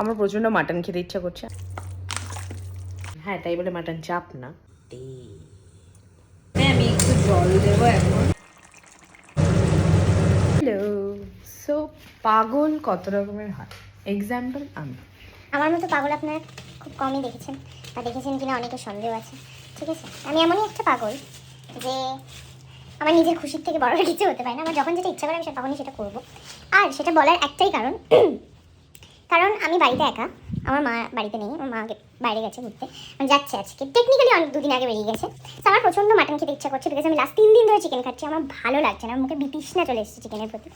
আমার প্রচণ্ড মাটন খেতে ইচ্ছা করছে। হ্যাঁ তাই বলে মাটন চাপ না। আমি একটু হ্যালো সো পাগল কত রকমের হয়? এক্সাম্পল আমি। আমার মতো পাগল আপনারা খুব কমই দেখেছেন বা দেখেছেন কিনা অনেকের সন্দেহ আছে, ঠিক আছে? আমি এমনই একটা পাগল যে আমার নিজের খুশির থেকে বড় কিছু হতে পারে না। আমার যখন যেটা ইচ্ছা করে আমি তখনই সেটা করব। আর সেটা বলার একটাই কারণ কারণ আমি বাড়িতে একা আমার মা বাড়িতে নেই আমার মা বাইরে গেছে ঘুরতে মানে যাচ্ছে আজকে। টেকনিক্যালি অনেক দুদিন আগে বেরিয়ে গেছে। আমার প্রচণ্ড মাটন খেতে ইচ্ছা করছে বিকজ আমি লাস্ট তিন দিন ধরে চিকেন খাচ্ছি আমার ভালো লাগছে না আমার মুখে বিতৃষ্ণা চলে এসেছে চিকেনের প্রতি।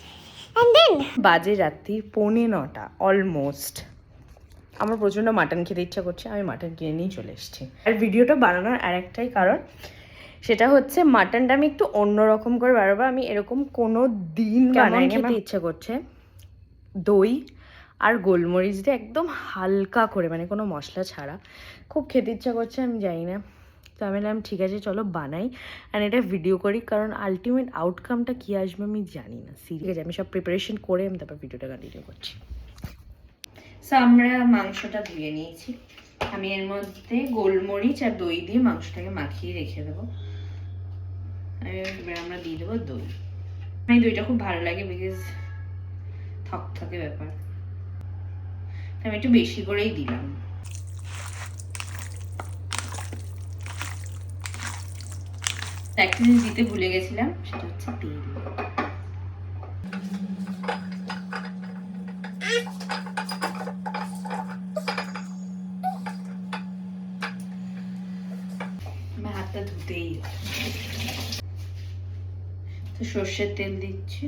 অ্যান্ড দেন বাজে রাত্রি পৌনে নটা অলমোস্ট আমার প্রচণ্ড মাটন খেতে ইচ্ছা করছে আমি মাটন কিনে নিয়ে চলে এসেছি। আর ভিডিওটা বানানোর আর একটাই কারণ সেটা হচ্ছে মাটনটা আমি একটু অন্যরকম করে বানাবো আমি এরকম কোনো দিন বানাই খেতে ইচ্ছা করছে? দই আর গোলমরিচটা একদম হালকা করে মানে কোনো মশলা ছাড়া। খুব খেতে ইচ্ছা করছে, আমি জানি না। তো আমি বললাম, ঠিক আছে, চলো বানাই অ্যান্ড এটা ভিডিও করি, কারণ আলটিমেট আউটকামটা কী আসবে আমি জানি না। আছে, আমি সব প্রিপারেশন করে আমি তারপর ভিডিওটা কন্টিনিউ করছি। সো আমরা মাংসটা ধুয়ে নিয়েছি। আমি এর মধ্যে গোলমরিচ আর দই দিয়ে মাংসটাকে মাখিয়ে রেখে দেবো। এবার আমরা দিয়ে দেবো দই। আমি দইটা খুব ভালো লাগে বিকজ থকথকে ব্যাপার। আমি একটু বেশি করেই দিলাম। একটা জিনিস দিতে ভুলে গেছিলাম, সেটা হচ্ছে তেল। হাতটা ধুতেই তো সর্ষের তেল দিচ্ছি।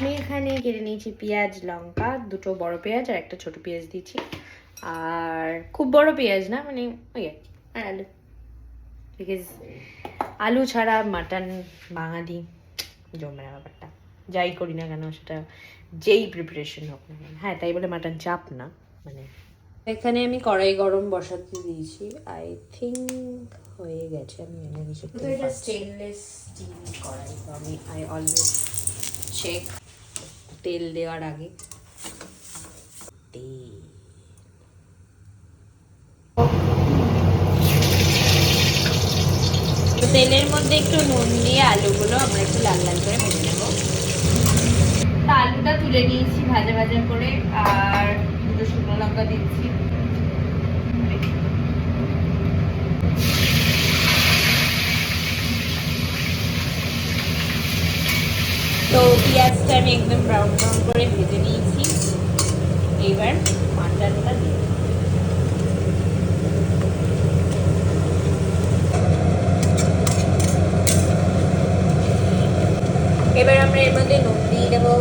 আমি এখানে কেটে নিয়েছি পেঁয়াজ লঙ্কা দুটো বড় পেঁয়াজ আর একটা ছোট পেঁয়াজ দিয়েছি। আর খুব বড় পেঁয়াজ না মানে ওই আর কি, আলু। বিকজ আলু ছাড়া মাটন বাঙালি জমে না ব্যাপারটা। যাই করি না কেন সেটা যেই প্রিপারেশন হোক না কেন। হ্যাঁ তাই বলে মাটন চাপ না মানে। এখানে আমি কড়াই গরম বসাতে দিয়েছি। আই থিঙ্ক হয়ে গেছে আমি এনে কিছু এটা স্টেনলেস স্টিল কড়াই। তো আমি আই অলওয়েজ চেক তেল দেওয়ার আগে। তেলের মধ্যে একটু নুন দিয়ে আলুগুলো আমরা একটু লাল লাল করে ভেজে নেব। তা আলুটা তুলে নিয়েছি ভাজা ভাজা করে, আর দুটো শুকনো লঙ্কা দিচ্ছি। তো পেঁয়াজটা আমি একদম ব্রাউন ব্রাউন করে ভেজে নিয়েছি। এইবার মাটনটা দিয়ে দেবো। এবার আমরা এর মধ্যে নুন দিয়ে দেবো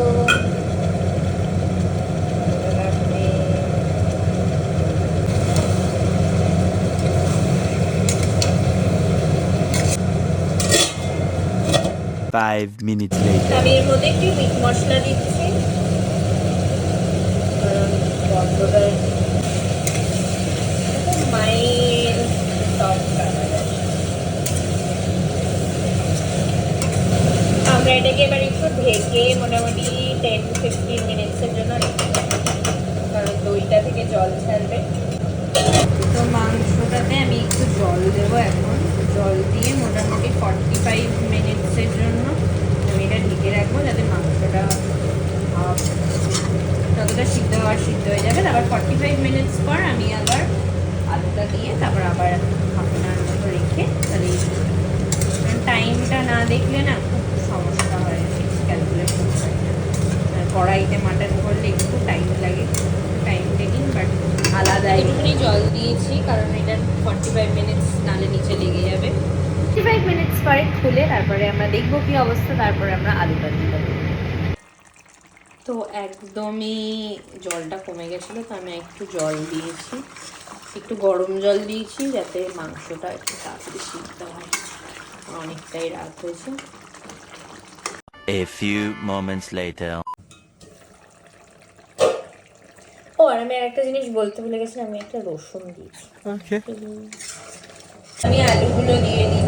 Five minutes later. আমি এর মধ্যে একটু মিট মশলা দিচ্ছি। মাইল আমরা এটাকে এবার একটু ঢেকে মোটামুটি টেন ফিফটিন মিনিটসের জন্য দইটা থেকে জল ছাড়বে তো মাংসটাতে আমি একটু জল দেবো এখন। জল দিয়ে মোটামুটি ফর্টি ফাইভ মিনিটসের জন্য আমি এটা ঢেকে রাখব যাতে মাংসটা যতটা সিদ্ধ হওয়ার সিদ্ধ হয়ে যাবে। তারপর ফর্টি ফাইভ মিনিটস পর আমি আবার আলুটা দিয়ে তারপর আবার অ্যান মতো রেখে তাহলে টাইমটা না দেখলে না খুব সমস্যা হয়। ক্যালকুলেট করতে কড়াইতে মাটন করলে একটু টাইম লাগে। টাইম টেকিং বাট আলাদা একটুখানি জল দিয়েছি, কারণ এটা ফর্টি ফাইভ মিনিটস নালে নিচে লেগে যাবে ফর্টি ফাইভ মিনিটস পরে খুলে তারপরে আমরা দেখব কি অবস্থা তারপরে আমরা আলুটা দেবো। তো একদমই জলটা কমে গেছিল তো আমি একটু জল দিয়েছি। একটু গরম জল দিয়েছি যাতে মাংসটা একটু তাড়াতাড়ি সিদ্ধ হয়। অনেকটাই রাত হয়েছে। A few moments later. ও আর আমি একটা জিনিস বলতে ভুলে গেছিলাম আমি একটা রসুন দিয়েছি। আমি আলুগুলো দিয়ে দিচ্ছি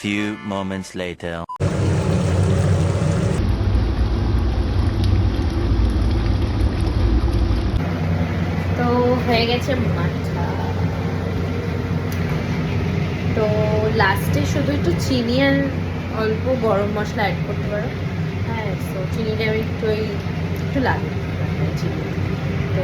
few moments later. তো হয়ে গেছে মাঠা তো লাস্টে শুধু একটু চিনি আর অল্প গরম মশলা অ্যাড করতে পারো হ্যাঁ তো চিনিটা আমি একটু একটু লাগে চিনি তো।